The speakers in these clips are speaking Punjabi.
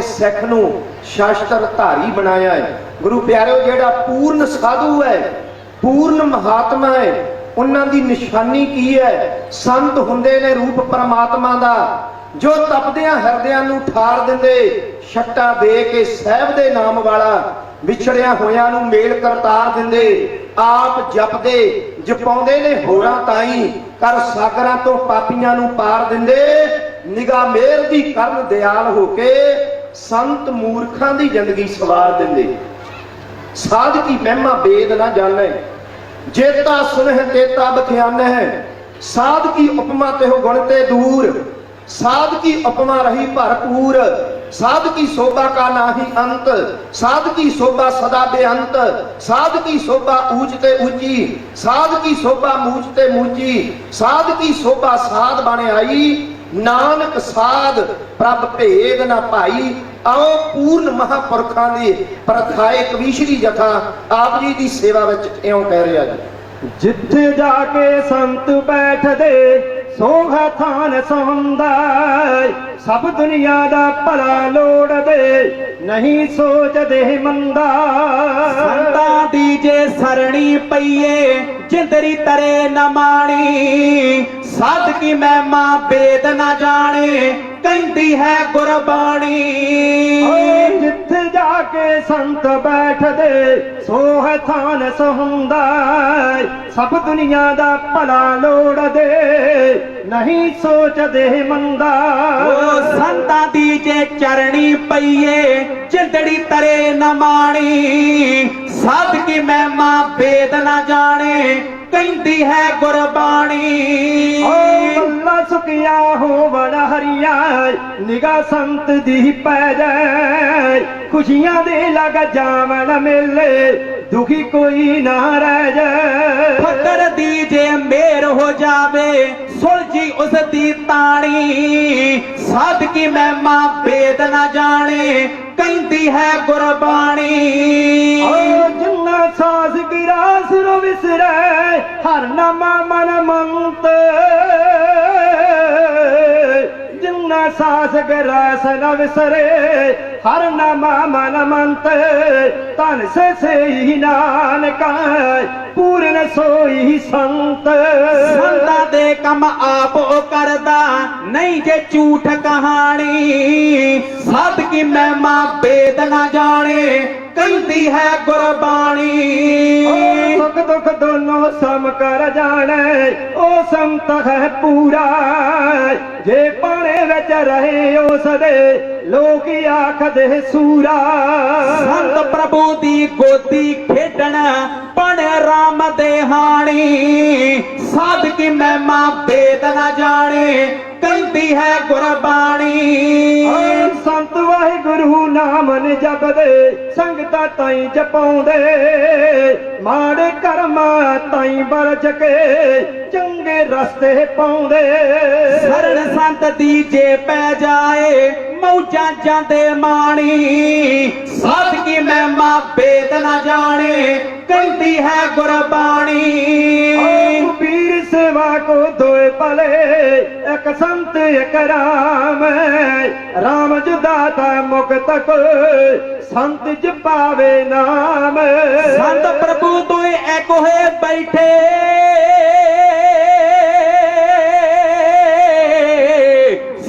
ਆਪਣੇ ਸਿੱਖ ਨੂੰ ਸ਼ਾਸਤਰ ਧਾਰੀ ਬਣਾਇਆ ਹੈ। ਗੁਰੂ ਪਿਆਰਿਓ, ਜਿਹੜਾ ਪੂਰਨ ਸਾਧੂ ਹੈ, ਪੂਰਨ ਮਹਾਤਮਾ ਹੈ, ਉਹਨਾਂ ਦੀ ਨਿਸ਼ਾਨੀ ਕੀ ਹੈ? ਸੰਤ ਹੁੰਦੇ ਨੇ ਰੂਪ ਪਰਮਾਤਮਾ ਦਾ, ਜੋ ਤਪਦਿਆਂ ਹਿਰਦਿਆਂ ਨੂੰ ਠਾਰ ਦਿੰਦੇ, ਛੱਟਾ ਦੇ ਕੇ ਸਹਿਬ ਦੇ ਨਾਮ ਵਾਲਾ, ਵਿਛੜਿਆ ਹੋਇਆਂ ਨੂੰ ਮੇਲ ਕਰਤਾਰ ਦਿੰਦੇ, ਆਪ ਜਪਦੇ, ਜਪਾਉਂਦੇ ਨੇ ਹੋਰਾਂ ਤਾਈ ਕਰ ਸਾਗਰਾਂ ਤੋਂ ਪਾਪੀਆਂ ਨੂੰ ਪਾਰ ਦਿੰਦੇ ਨਿਗਾ ਮੇਰ ਦੀ ਕਰਨ ਦਿਆਲ ਹੋ ਕੇ ਸੰਤ ਮੂਰਖਾਂ ਦੀ ਜ਼ਿੰਦਗੀ ਸਵਾਰ ਦਿੰਦੇ। ਸਾਧ ਕੀ ਮਹਿਮਾ ਵੇਦ ਨਾ ਜਾਣੈ। ਜੇਤਾ ਸੁਨਹਿ ਤੇਤਾ ਬਖਿਆਨਹਿ। ਸਾਧ ਕੀ ਉਪਮਾ ਤੇ ਹੋ ਗੁਣ ਤੇ ਦੂਰ। ਸਾਧ ਕੀ ਉਪਮਾ ਰਹੀ ਭਰਪੂਰ ਸਾਧ ਕੀ ਸੋਭਾ ਕਾ ਨਾਹੀ ਅੰਤ। ਸਾਧ ਕੀ ਸੋਭਾ ਸਦਾ ਬੇਅੰਤ। ਸਾਧ ਕੀ ਸੋਭਾ ਊਚ ਤੇ ਉੱਚੀ ਸਾਧ ਕੀ ਸੋਭਾ ਮੂਚ ਤੇ ਮੂਚੀ। ਸਾਧ ਕੀ ਸੋਭਾ ਸਾਧ ਬਣ ਆਈ। ਨਾਨਕ ਸਾਧ ਪ੍ਰਭ ਭੇਦ ਨਾ ਭਾਈ ਆਓ ਪੂਰਨ ਮਹਾਪੁਰਖਾਂ ਦੀ ਪ੍ਰਥਾਏ ਕਵੀਸ਼ਰੀ ਜਥਾ ਆਪ ਜੀ ਦੀ ਸੇਵਾ ਵਿੱਚ ਇਉਂ ਕਹਿ ਰਿਹਾ ਜੀ। ਜਿੱਥੇ ਜਾ ਕੇ ਸੰਤ ਬੈਠਦੇ ਸੋਹਾ ਥਾਨ ਸਹੁੰਦਾ ਸਭ ਦੁਨੀਆ ਦਾ ਭਲਾ ਲੋੜਦੇ ਨਹੀਂ ਸੋਚਦੇ ਮੰਦਾ ਸੰਤਾਂ ਦੀ ਜੇ ਸਰਣੀ ਪਈਏ ਜਿੰਦਰੀ ਤਰੇ ਨਾ ਮਾਣੀ। ਸਾਧ ਕੀ ਮਹਿਮਾ ਵੇਦ ਨਾ ਜਾਣੇ ਕਹਿੰਦੀ ਹੈ ਗੁਰਬਾਣੀ। ਜਿੱਥੇ ਜਾ ਕੇ ਸੰਤ ਬੈਠਦੇ ਸੋਹ ਥਾਨ ਸਹੁੰਦਾ ਸਭ ਦੁਨੀਆ ਦਾ ਭਲਾ ਲੋੜਦੇ ਨਹੀਂ ਸੋਚਦੇ ਮੰਦਾ। ਓ ਸੰਤਾਂ ਦੀ ਜੇ ਚਰਣੀ ਪਈਏ ਜਿੰਦੜੀ ਤਰੇ ਨਾ ਮਾਣੀ। ਸਾਧ ਕੀ ਮਹਿਮਾ ਵੇਦ ਨਾ ਜਾਣੇ ਕਹਿੰਦੀ ਹੈ ਗੁਰਬਾਣੀ। ਸੁਖਿਆ ਹੋਵਣ ਹਰੀਆ ਨਿਗਾ ਸੰਤ ਦੀ ਪੈ ਜਾਏ। ਖੁਸ਼ੀਆਂ ਦੇ ਲਗ ਜਾਵਣ ਮੇਲੇ ਦੁਖੀ ਕੋਈ ਨਾ ਰਹਿ ਜਾਏ। ਫਕਰ ਦੀ ਜੇ ਮੇਰ ਹੋ ਜਾਵੇ ਸੁਲਝੀ ਉਸ ਦੀ ਤਾਣੀ। ਸਾਧ ਕੀ ਮਹਿਮਾ ਵੇਦ ਨਾ ਜਾਣੇ ਕਹਿੰਦੀ ਹੈ ਗੁਰਬਾਣੀ। ਓ ਜਿੰਨਾ ਸਾਸ ਗਿਰਾਸ ਰੋ ਵਿਸਰੈ ਹਰ ਨਾਮਾ ਮਨ ਮੰਤ। ਸਾਸ ਗਿਰਾਸ ਨ ਵਿਸਰੇ, ਹਰ ਨਾਮਾ ਮਨ ਮੰਤ ਤਨ ਸੇ ਸੇਈ ਨਾਨਕ, ਪੂਰਨ ਸੋਈ ਸੰਤ। ਸੰਤਾਂ ਦੇ ਕੰਮ ਆਪੋ ਕਰਦਾ, ਨਹੀਂ ਜੇ ਝੂਠ ਕਹਾਣੀ। ਸਾਧ ਕੀ ਮਹਿਮਾ ਵੇਦ ਨਾ ਜਾਣੇ, ਕਹਿੰਦੀ ਹੈ ਗੁਰਬਾਣੀ। ਦੁਖ ਦੋਨੋਂ ਸਮ ਕਰ ਜਾਣੈ ਉਹ ਸੰਤ ਹੈ ਪੂਰਾ। ਜੇ ਪਾਣੇ ਵਿੱਚ ਰਹੇ ਉਸ ਦੇ ਲੋਕ ਆਖਦੇ ਸੂਰਾ। ਸੰਤ ਪ੍ਰਭੂ ਦੀ ਗੋਦੀ ਖੇਡਣ ਪਣ ਰਾਮ ਦੇ ਹਾਣੀ। ਸਾਧ ਕੀ ਮਹਿਮਾ ਵੇਦ ਨਾ ਜਾਣੇ ਕਹਿੰਦੀ ਹੈ ਗੁਰਬਾਣੀ। ਸੰਤ ਵਾਹਿਗੁਰੂ ਨਾਮ ਨ ਜਪਦੇ ਸੰਗਤਾਂ ਤਾਈ ਜਪਾਉਂਦੇ। ਮਾੜੇ ਕਰਮ ਤਾਈ ਬਰਜ ਕੇ ਚੰਗੇ ਰਸਤੇ ਪਾਉਂਦੇ। ਸਰਣ ਸੰਤ ਦੀ ਜੇ ਪੈ ਜਾਏ, ਮੌਜਾਂ ਜਾਂਦੇ ਮਾਣੀ। ਸਾਧ ਕੀ ਮਹਿਮਾ, ਵੇਦ ਨਾ ਜਾਣੇ, ਕਹਿੰਦੀ ਹੈ ਗੁਰਬਾਣੀ। ਸੇਵਾ ਕੋ ਦੋਏ ਭਲੇ ਇੱਕ ਸੰਤ ਇੱਕ ਰਾਮ। ਰਾਮ ਜੁਦਾ ਤਾ ਮੁਕਤ ਕੋ ਸੰਤ ਜਪਾਵੇ ਨਾਮ। ਸੰਤ ਪ੍ਰਭੂ ਦੋਏ ਇੱਕ ਹੋਏ ਬੈਠੇ।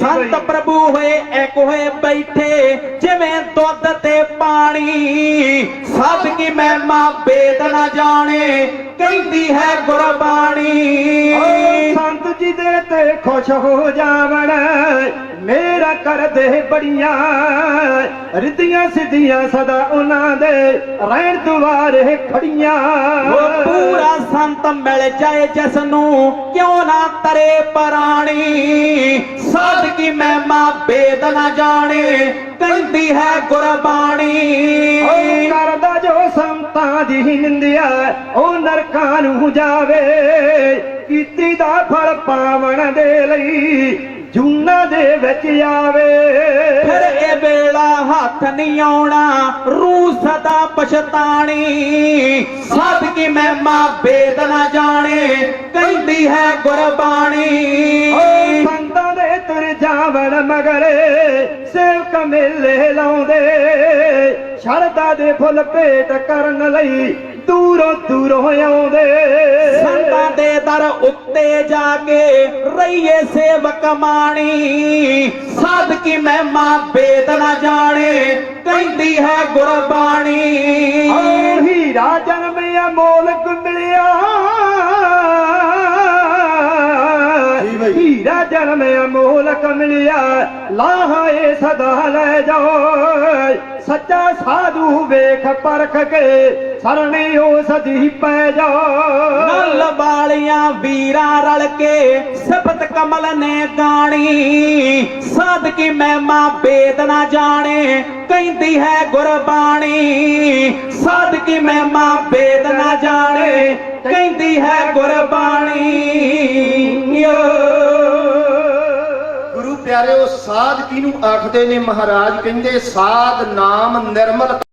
ਸੰਤ ਪ੍ਰਭੂ ਹੋਏ ਇੱਕ ਹੋਏ ਬੈਠੇ ਜਿਵੇਂ ਦੁੱਧ ਤੇ ਪਾਣੀ। ਸਭ ਕੀ ਮਹਿਮਾ ਵੇਦ ਨਾ ਜਾਣੇ ਕਹਿੰਦੀ ਹੈ ਗੁਰਬਾਣੀ। ਸੰਤ ਜੀ ਦੇ ਤੇ ਖੁਸ਼ ਹੋ ਜਾਵਣ ਮੇਰਾ ਕਰਦੇ ਬੜੀਆਂ ਰਿੱਧੀਆਂ ਸਿੱਧੀਆਂ ਸਦਾ ਉਹਨਾਂ ਦੇ ਰਹਿਣ ਦੁਆਰੇ ਖੜੀਆਂ। ਉਹ ਪੂਰਾ ਸੰਤ ਮਿਲ ਜਾਏ ਜਿਸ ਨੂੰ ਕਿਉਂ ਨਾ ਤਰੇ ਪਰਾਣੀ। ਸਾਧ ਕੀ ਮਹਿਮਾ ਵੇਦ ਨਾ ਜਾਣੇ ਕਹਿੰਦੀ ਹੈ ਗੁਰਬਾਣੀ। ਸੰਤਾਂ ਦੀ ਨਿੰਦਿਆ ਉਹ ਨਰਕਾਂ ਨੂੰ ਜਾਵੇ ਕੀਤੀ ਦਾ ਫਲ ਪਾਵਣ ਦੇ ਲਈ ਜੂਨਾ ਦੇ ਵਿੱਚ ਆਵੇ। ਫਿਰ ਇਹ ਵੇਲਾ ਹੱਥ ਨਹੀਂ ਆਉਣਾ ਰੂਹ ਸਦਾ ਪਛਤਾਣੀ। ਸਾਧ ਕੀ ਮਹਿਮਾ ਵੇਦ ਨਾ ਜਾਣੇ ਕਹਿੰਦੀ ਹੈ ਗੁਰਬਾਣੀ। ਓ ਸੰਤਾਂ ਦੇ ਤੁਰ ਜਾਵਣ ਮਗਰੇ ਸੇਵਕ ਮੇਲੇ ਲਾਉਂਦੇ। ਸ਼ਰਦਾ ਦੇ ਫੁੱਲ ਭੇਟ ਕਰਨ ਲਈ ਦੂਰੋਂ ਦੂਰੋਂ ਆਉਂਦੇ। ਸੰਤਾਂ ਦੇ ਦਰ ਉੱਤੇ ਜਾ ਕੇ ਰਹੀਏ ਸੇਵਕ ਮਾਣੀ। ਸਾਧਕੀ ਮਹਿਮਾ ਵੇਦ ਨਾ ਜਾਣੇ ਕਹਿੰਦੀ ਹੈ ਗੁਰਬਾਣੀ। ਹੀਰਾ ਜਨਮ ਅਮੋਲਕ ਮਿਲਿਆ ਜਨਮ ਅਮੋਲਕ ਕਮਲਿਆ, ਲਾਹਾ ਇਹ ਸਦਾ ਲੈ ਜਾਓ। ਸੱਚਾ ਸਾਧੂ ਵੇਖ ਪਰਖ ਕੇ, ਸਰਣੀ ਉਸ ਸਦੀ ਪੈ ਜਾਓ। ਨਲ ਵਾਲੀਆਂ ਵੀਰਾਂ ਰਲ ਕੇ ਸਬਤ ਕਮਲ ਨੇ ਗਾਣੀ। ਸਾਦਕੀ ਮਹਿਮਾ ਬੇਦ ਨਾ ਜਾਣੇ, ਕਹਿੰਦੀ ਹੈ ਗੁਰਬਾਣੀ। ਸਾਧਕੀ ਮਹਿਮਾ ਵੇਦ ਨਾ ਜਾਣੇ, ਕਹਿੰਦੀ ਹੈ ਗੁਰਬਾਣੀ। ਪਿਆਰਿਓ ਸਾਧ ਕਿਹਨੂੰ ਆਖਦੇ ਨੇ ਮਹਾਰਾਜ? ਕਹਿੰਦੇ ਸਾਧ ਨਾਮ ਨਿਰਮਲ